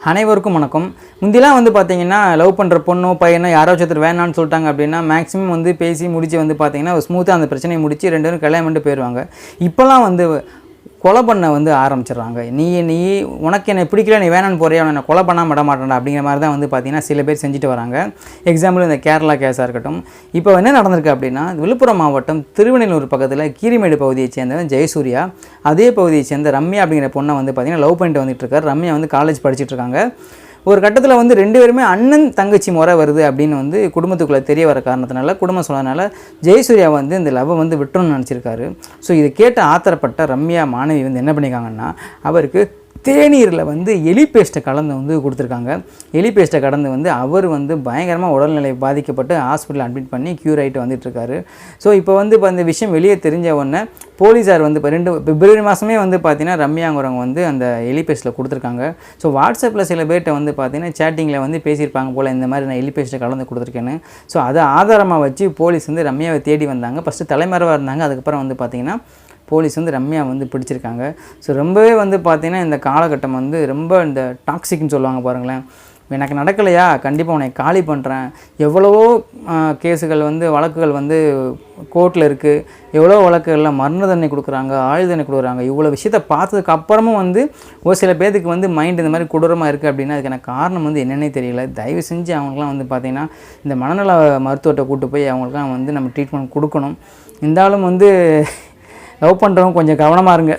அனைவருக்கும் வணக்கம். முந்திலாம் வந்து பார்த்தீங்கன்னா லவ் பண்ணுற பொண்ணோ பையனோ யாரோ ஒருத்தர் வேணான்னு சொல்லிட்டாங்க அப்படின்னா மேக்ஸிமம் வந்து பேசி முடிச்சு வந்து பார்த்தீங்கன்னா ஸ்மூத்தாக அந்த பிரச்சனையை முடிச்சு ரெண்டு பேரும் கல்யாணம் பண்ணிட்டு போயிடுவாங்க இப்போலாம் வந்து கொலை பண்ண வந்து ஆரம்பிச்சிடுறாங்க. நீ நீ உனக்கு என்னை பிடிக்கல நீ வேணான்னு போறியா? உன்னை கொலை பண்ணாம விட மாட்டேன்டா அப்படிங்கிற மாதிரி தான் வந்து பார்த்தீங்கன்னா சில பேர் செஞ்சுட்டு வராங்க. எக்ஸாம்பிள் இந்த கேரளா கேஸாக இருக்கட்டும். இப்போ என்ன நடந்திருக்கு அப்படின்னா விழுப்புரம் மாவட்டம் திருவண்ணூர் பக்கத்தில் கீரிமேடு பகுதியை சேர்ந்த ஜெயசூர்யா அதே பகுதியை சேர்ந்த ரம்யா அப்படிங்கிற பொண்ணை வந்து பார்த்தீங்கன்னா லவ் பண்ணிட்டு வந்துட்டு இருக்காரு. ரம்யா வந்து காலேஜ் படிச்சுட்டு இருக்காங்க. ஒரு கட்டத்தில் வந்து ரெண்டு பேருமே அண்ணன் தங்கச்சி முறை வருது அப்படின்னு வந்து குடும்பத்துக்குள்ளே தெரிய வர காரணத்தினால குடும்பம் சொன்னதுனால ஜெயசூர்யா வந்து இந்த லவ்வை வந்து விட்டுணும்னு நினச்சிருக்காரு. ஸோ இதை கேட்டு ஆத்திரப்பட்ட ரம்யா மாணவி வந்து என்ன பண்ணியிருக்காங்கன்னா அவருக்கு தேநீரில் வந்து எலி பேஸ்ட்டை கலந்து வந்து கொடுத்துருக்காங்க. எலி பேஸ்ட்டை கடந்து வந்து அவர் வந்து பயங்கரமாக உடல்நிலை பாதிக்கப்பட்டு ஹாஸ்பிட்டல் அட்மிட் பண்ணி க்யூர் ஆகிட்டு வந்துட்டுருக்காரு. ஸோ இப்போ வந்து இப்போ அந்த விஷயம் வெளியே தெரிஞ்ச உடனே போலீஸார் வந்து இப்போ ரெண்டு பிப்ரவரி மாதமே வந்து பார்த்தீங்கன்னா ரம்யாங்கிறவங்க வந்து அந்த எலி பேஸ்ட்டில் கொடுத்துருக்காங்க. ஸோ வாட்ஸ்அப்பில் சில பேர்கிட்ட வந்து பார்த்தீங்கன்னா சேட்டிங்கில் வந்து பேசியிருப்பாங்க போல் இந்த மாதிரி நான் எலி பேஸ்ட்டை கலந்து கொடுத்துருக்கேன்னு. ஸோ அதை ஆதாரமாக வச்சு போலீஸ் வந்து ரம்யாவை தேடி வந்தாங்க. ஃபஸ்ட்டு தலைமறைவாக இருந்தாங்க. அதுக்கப்புறம் வந்து பார்த்தீங்கன்னா போலீஸ் வந்து ரம்யா வந்து பிடிச்சிருக்காங்க. ஸோ ரொம்பவே வந்து பார்த்திங்கன்னா இந்த காலகட்டம் வந்து ரொம்ப இந்த டாக்ஸிக்னு சொல்லுவாங்க பாருங்களேன். எனக்கு நடக்கலையா? கண்டிப்பாக உன்னை காலி பண்ணுறேன் எவ்வளவோ கேஸுகள் வந்து வழக்குகள் வந்து கோர்ட்டில் இருக்குது எவ்வளோ வழக்குகளில் மரண தண்டனை கொடுக்குறாங்க ஆயுள் தண்டனை கொடுக்குறாங்க. இவ்வளோ விஷயத்தை பார்த்ததுக்கு அப்புறமும் வந்து ஒரு சில பேர்த்துக்கு வந்து மைண்ட் இந்த மாதிரி கொடூரமாக இருக்குது அப்படின்னா அதுக்கான காரணம் வந்து என்னென்னே தெரியல. தயவு செஞ்சு அவங்களுக்குலாம் வந்து பார்த்திங்கன்னா இந்த மனநல மருத்துவத்தை கூட்டு போய் அவங்களுக்குலாம் வந்து நம்ம ட்ரீட்மெண்ட் கொடுக்கணும். இருந்தாலும் வந்து லவ் பண்ணுறவங்க கொஞ்சம் கவனமாக இருங்க.